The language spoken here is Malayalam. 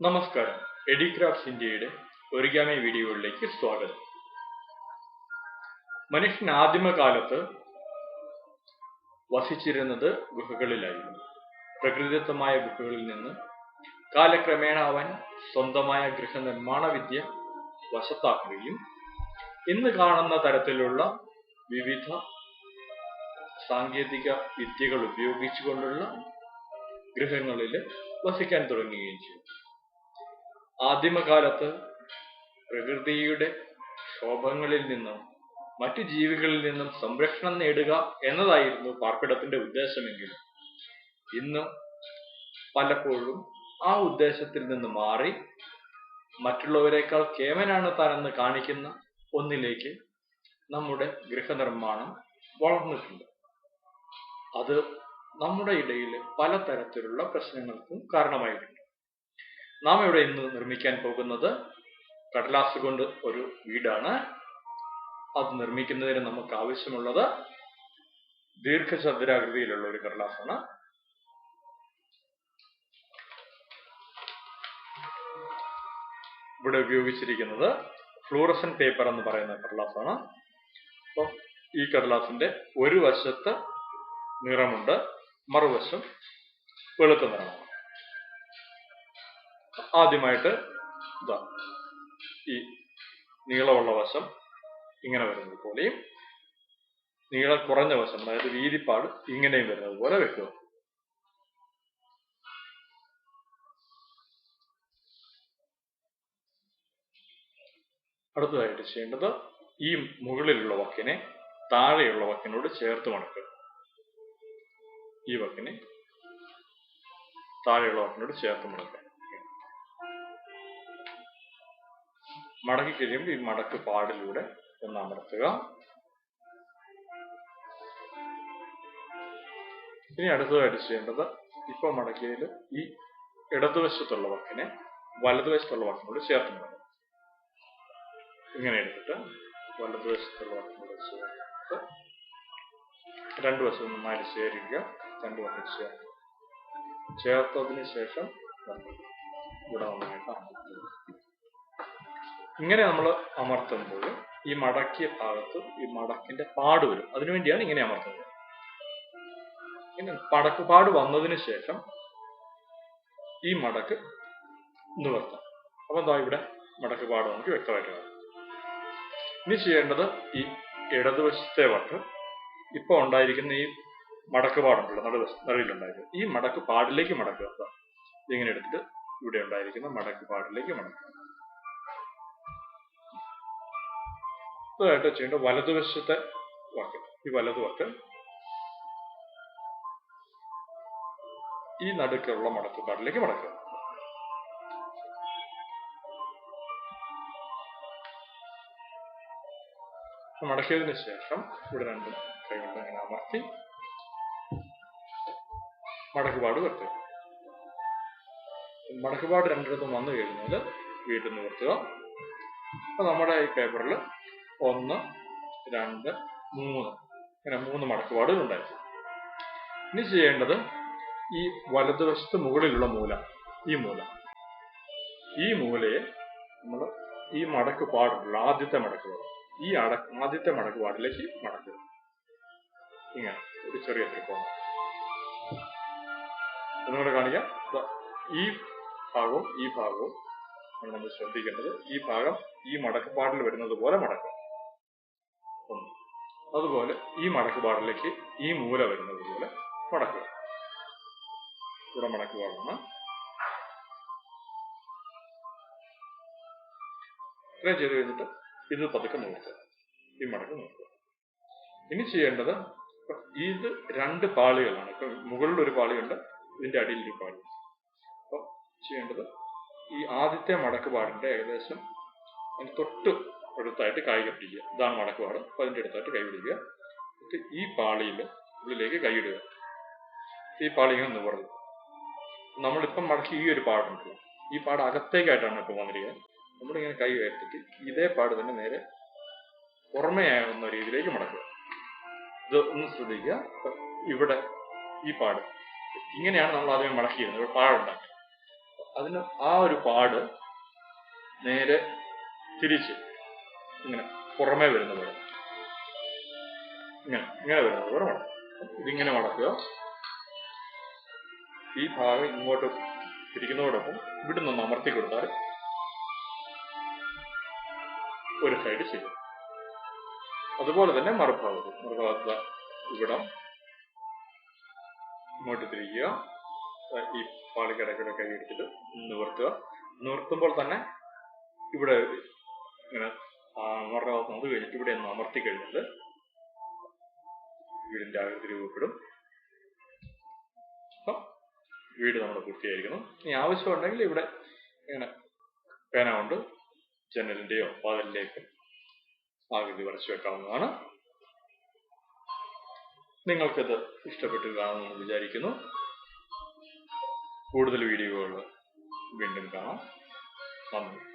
നമസ്കാരം. എഡിക്രാഫ്റ്റ്സ് ഇന്ത്യയുടെ ഒരിഗാമി വീഡിയോയിലേക്ക് സ്വാഗതം. മനുഷ്യൻ ആദിമകാലത്ത് വസിച്ചിരുന്നത് ഗുഹകളിലായിരുന്നു. പ്രകൃതിദത്തമായ ഗുഹകളിൽ നിന്ന് കാലക്രമേണ അവൻ സ്വന്തമായ ഗൃഹനിർമ്മാണ വിദ്യ വശത്താക്കുകയും ഇന്ന് കാണുന്ന തരത്തിലുള്ള വിവിധ സാങ്കേതിക വിദ്യകൾ ഉപയോഗിച്ചുകൊണ്ടുള്ള ഗൃഹങ്ങളിൽ വസിക്കാൻ തുടങ്ങുകയും ചെയ്തു. ആദിമകാലത്ത് പ്രകൃതിയുടെ ക്ഷോഭങ്ങളിൽ നിന്നും മറ്റു ജീവികളിൽ നിന്നും സംരക്ഷണം നേടുക എന്നതായിരുന്നു പാർപ്പിടത്തിന്റെ ഉദ്ദേശമെങ്കിലും. ഇന്ന് പലപ്പോഴും ആ ഉദ്ദേശത്തിൽ നിന്ന് മാറി മറ്റുള്ളവരെക്കാൾ കേമനാണ് താനെന്ന് കാണിക്കുന്ന ഒന്നിലേക്ക് നമ്മുടെ ഗൃഹനിർമ്മാണം വളർന്നിട്ടുണ്ട്. അത് നമ്മുടെ ഇടയിൽ പലതരത്തിലുള്ള പ്രശ്നങ്ങൾക്കും കാരണമായിട്ടുണ്ട്. നാം ഇവിടെ ഇന്ന് നിർമ്മിക്കാൻ പോകുന്നത് കടലാസ് കൊണ്ട് ഒരു വീടാണ്. അത് നിർമ്മിക്കുന്നതിന് നമുക്ക് ആവശ്യമുള്ളത് ദീർഘചതുരാകൃതിയിലുള്ള ഒരു കടലാസാണ്. ഇവിടെ ഉപയോഗിച്ചിരിക്കുന്നത് ഫ്ലൂറസൻ പേപ്പർ എന്ന് പറയുന്ന കടലാസാണ്. അപ്പം ഈ കടലാസിന്റെ ഒരു വശത്ത് നിറമുണ്ട് മറുവശം വെളുത്ത നിറമാണ്. ആദ്യമായിട്ട് ഇതാ ഈ നീളമുള്ള വശം ഇങ്ങനെ വരുന്നത് പോലെയും നീളം കുറഞ്ഞ വശം അതായത് വീതിപ്പാട് ഇങ്ങനെയും വരുന്നത് പോലെ വെക്കുക. അടുത്തതായിട്ട് ചെയ്യേണ്ടത് ഈ മുകളിലുള്ള വക്കിനെ താഴെയുള്ള വക്കിനോട് ചേർത്ത് മടക്കുക ഈ വക്കിനെ താഴെയുള്ള വക്കിനോട് ചേർത്ത് മടക്കുക മടക്കി കഴിയുമ്പോൾ ഈ മടക്ക് പാടിലൂടെ ഒന്ന് അമർത്തുക. ഇനി അടുത്തതായിട്ട് ചെയ്യേണ്ടത് ഇപ്പൊ മടക്കിയതിൽ ഈ ഇടതുവശത്തുള്ള വക്കിനെ വലതുവശത്തുള്ള വക്കിനോട് ചേർത്ത് മടക്കും ഇങ്ങനെ എടുത്തിട്ട് വലതുവശത്തുള്ള വക്കിനോട് ചേർത്ത് രണ്ടു വശം നന്നായിട്ട് ചേരുക രണ്ടു വശം ചേർത്ത് ചേർത്തതിന് ശേഷം ഇവിടെ നന്നായിട്ട് അമർത്തുക. ഇങ്ങനെ നമ്മൾ അമർത്തുമ്പോൾ ഈ മടക്കിയ ഭാഗത്ത് ഈ മടക്കിന്റെ പാട് വരും. അതിനുവേണ്ടിയാണ് ഇങ്ങനെ അമർത്തുന്നത്. ഇങ്ങനെ പടക്കുപാട് പാട് വന്നതിന് ശേഷം ഈ മടക്ക് നിവർത്താം. അപ്പൊ എന്താ ഇവിടെ മടക്ക് പാട് നമുക്ക് വ്യക്തമായിട്ട് കാണാം. ഇനി ചെയ്യേണ്ടത് ഈ ഇടതുവശത്തെ വട്ട് ഇപ്പൊ ഉണ്ടായിരിക്കുന്ന ഈ മടക്ക് പാടുണ്ടല്ലോ നടുവശ നടുവിലുണ്ടായിരിക്കും ഈ മടക്ക് പാടിലേക്ക് മടക്കുക. ഇങ്ങനെ എടുത്തിട്ട് ഇവിടെ ഉണ്ടായിരിക്കുന്ന മടക്ക് പാടിലേക്ക് മടക്കുക. അടുത്തതായിട്ട് ചെയ്യേണ്ട വലതുവശത്തെ വാക്ക്. ഈ വലതു വാക്ക് ഈ നടുക്കുള്ള മടക്കുപാടിലേക്ക് മടക്കുക. മടക്കിയതിന് ശേഷം ഇവിടെ രണ്ട് കൈകൊണ്ട് അങ്ങനെ അമർത്തി മടക്കുപാട് വെക്കുക മടക്കുപാട് രണ്ടിടത്തും വന്നു കഴിഞ്ഞാൽ വീട്ടിൽ നിവർത്തുക. അപ്പൊ നമ്മുടെ ഈ പേപ്പറിൽ ഒന്ന് രണ്ട് മൂന്ന്. ഇങ്ങനെ മൂന്ന് മടക്കുപാടുകൾ ഉണ്ടായിരുന്നു ഇനി ചെയ്യേണ്ടത് ഈ വലതുവശത്ത് മുകളിലുള്ള മൂല ഈ മൂല. ഈ മൂലയെ നമ്മൾ ഈ മടക്ക് പാടുള്ള ആദ്യത്തെ മടക്കുപാട് ഈ അട ആദ്യത്തെ മടക്കുപാടിലേക്ക് മടക്കുക. ഇങ്ങനെ ഒരു ചെറിയ ത്രികോണം. ഒന്നുകൂടെ കാണിക്കാം. ഈ ഭാഗവും ഈ ഭാഗവും നമ്മൾ ശ്രദ്ധിക്കേണ്ടത് ഈ ഭാഗം ഈ മടക്കുപാടിൽ വരുന്നത് പോലെ മടക്കുക. അതുപോലെ ഈ മടക്കുപാടിലേക്ക് ഈ മൂല വരുന്നത് പോലെ മടക്കുക. ഇവിടെ മടക്കുപാടാണ് ഇത്രയും ചെയ്ത് കഴിഞ്ഞിട്ട് ഇത് പതുക്കെ നോക്കുക. ഈ മടക്ക് നോക്കുക. ഇനി ചെയ്യേണ്ടത് ഇത് രണ്ട് പാളികളാണ്. ഇപ്പൊ മുകളിൽ ഒരു പാളിയുണ്ട് ഇതിന്റെ അടിയിൽ ഒരു പാളി. അപ്പൊ ചെയ്യേണ്ടത് ഈ ആദ്യത്തെ മടക്കുപാടിന്റെ ഏകദേശം അതിന് തൊട്ട് അടുത്തായിട്ട് കൈ കെട്ടിക്കുക. ഇതാണ് മടക്കുപാട് അപ്പൊ അതിന്റെ അടുത്തായിട്ട് കൈ പിടിക്കുക. എന്നിട്ട് ഈ പാളിയിൽ ഉള്ളിലേക്ക് കൈയിടുക ഈ പാളി ഇങ്ങനെ നിവർന്നു നമ്മളിപ്പം മടക്കി ഈ ഒരു പാടുണ്ട് ഈ പാട് അകത്തേക്കായിട്ടാണ് ഇപ്പൊ വന്നിരിക്കുന്നത്. നമ്മളിങ്ങനെ കൈ ഉയർത്തിട്ട് ഇതേ പാട് തന്നെ നേരെ പുറമേയാകുന്ന രീതിയിലേക്ക് മടക്കുക. ഇത് ഒന്ന് ശ്രദ്ധിക്കുക. ഇവിടെ ഈ പാട്. ഇങ്ങനെയാണ് നമ്മൾ ആദ്യമേ മടക്കിയിരുന്നത്. ഇവിടെ പാടുണ്ടാക്കി അതിന് ആ ഒരു പാട് നേരെ തിരിച്ച് ഇങ്ങനെ പുറമേ വരുന്ന പോലെ. ഇങ്ങനെ ഇങ്ങനെ വരുന്നത് പോലെ. മടക്കുക ഇതിങ്ങനെ മടക്കുക. ഈ ഭാഗം ഇങ്ങോട്ട് തിരിക്കുന്നതോടൊപ്പം ഇവിടുന്ന് ഒന്ന് അമർത്തി കൊടുത്താൽ ഒരു സൈഡ് ചെയ്യും അതുപോലെ തന്നെ മറുഭാഗത്ത് മറുഭാഗത്ത് ഇവിടെ ഇവിടം ഇങ്ങോട്ട് തിരിക്കുക. ഈ പാളിക്കിടക്കിടെ കൈ എടുത്തിട്ട് നിവർത്തുക. നിവർത്തുമ്പോൾ തന്നെ ഇവിടെ ഇങ്ങനെ മറുഭാഗത്ത് അത് കഴിഞ്ഞിട്ട് ഇവിടെ ഒന്ന് അമർത്തി കഴിഞ്ഞാൽ വീടിന്റെ ആകൃതി രൂപപ്പെടും. അപ്പം വീട് നമ്മൾ പൂർത്തിയായിരിക്കുന്നു. ഇനി ആവശ്യമുണ്ടെങ്കിൽ ഇവിടെ ഇങ്ങനെ പേന കൊണ്ട് ജനലിന്റെയോ പാതലിന്റെയൊക്കെ ആകൃതി വരച്ചു വെക്കാവുന്നതാണ്. നിങ്ങൾക്കിത് ഇഷ്ടപ്പെട്ടു കാണുമെന്ന് വിചാരിക്കുന്നു. കൂടുതൽ വീഡിയോകൾ വീണ്ടും കാണാം. നന്ദി.